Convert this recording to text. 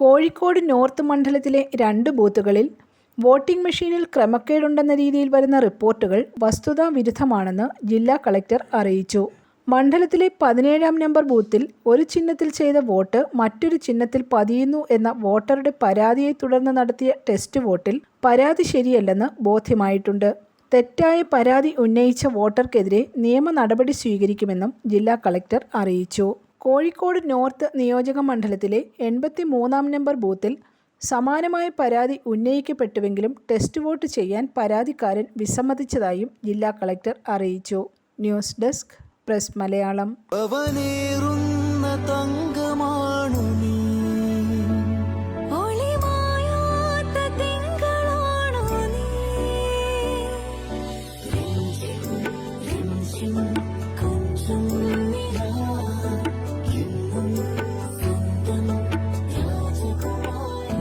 Kozhikode north മണ്ഡലത്തിലെ രണ്ട് ബൂത്തുകളിൽ വോട്ടിംഗ് മെഷീനിൽ ക്രമക്കേടുണ്ടെന്ന രീതിയിൽ വരുന്ന റിപ്പോർട്ടുകൾ വസ്തുതാ വിരുദ്ധമാണെന്ന് ജില്ലാ കളക്ടർ അറിയിച്ചു. മണ്ഡലത്തിലെ പതിനേഴാം നമ്പർ ബൂത്തിൽ ഒരു ചിഹ്നത്തിൽ ചെയ്ത വോട്ട് മറ്റൊരു ചിഹ്നത്തിൽ പതിയുന്നു എന്ന വോട്ടറുടെ പരാതിയെ തുടർന്ന് നടത്തിയ ടെസ്റ്റ് വോട്ടിൽ പരാതി ശരിയല്ലെന്ന് ബോധ്യമായിട്ടുണ്ട്. തെറ്റായ പരാതി ഉന്നയിച്ച വോട്ടർക്കെതിരെ നിയമ നടപടി സ്വീകരിക്കുമെന്നും ജില്ലാ കളക്ടർ അറിയിച്ചു. കോഴിക്കോട് നോർത്ത് നിയോജക മണ്ഡലത്തിലെ എൺപത്തി മൂന്നാം നമ്പർ ബൂത്തിൽ സമാനമായ പരാതി ഉന്നയിക്കപ്പെട്ടുവെങ്കിലും ടെസ്റ്റ് വോട്ട് ചെയ്യാൻ പരാതിക്കാരൻ വിസമ്മതിച്ചതായും ജില്ലാ കളക്ടർ അറിയിച്ചു. News desk press Malayalam.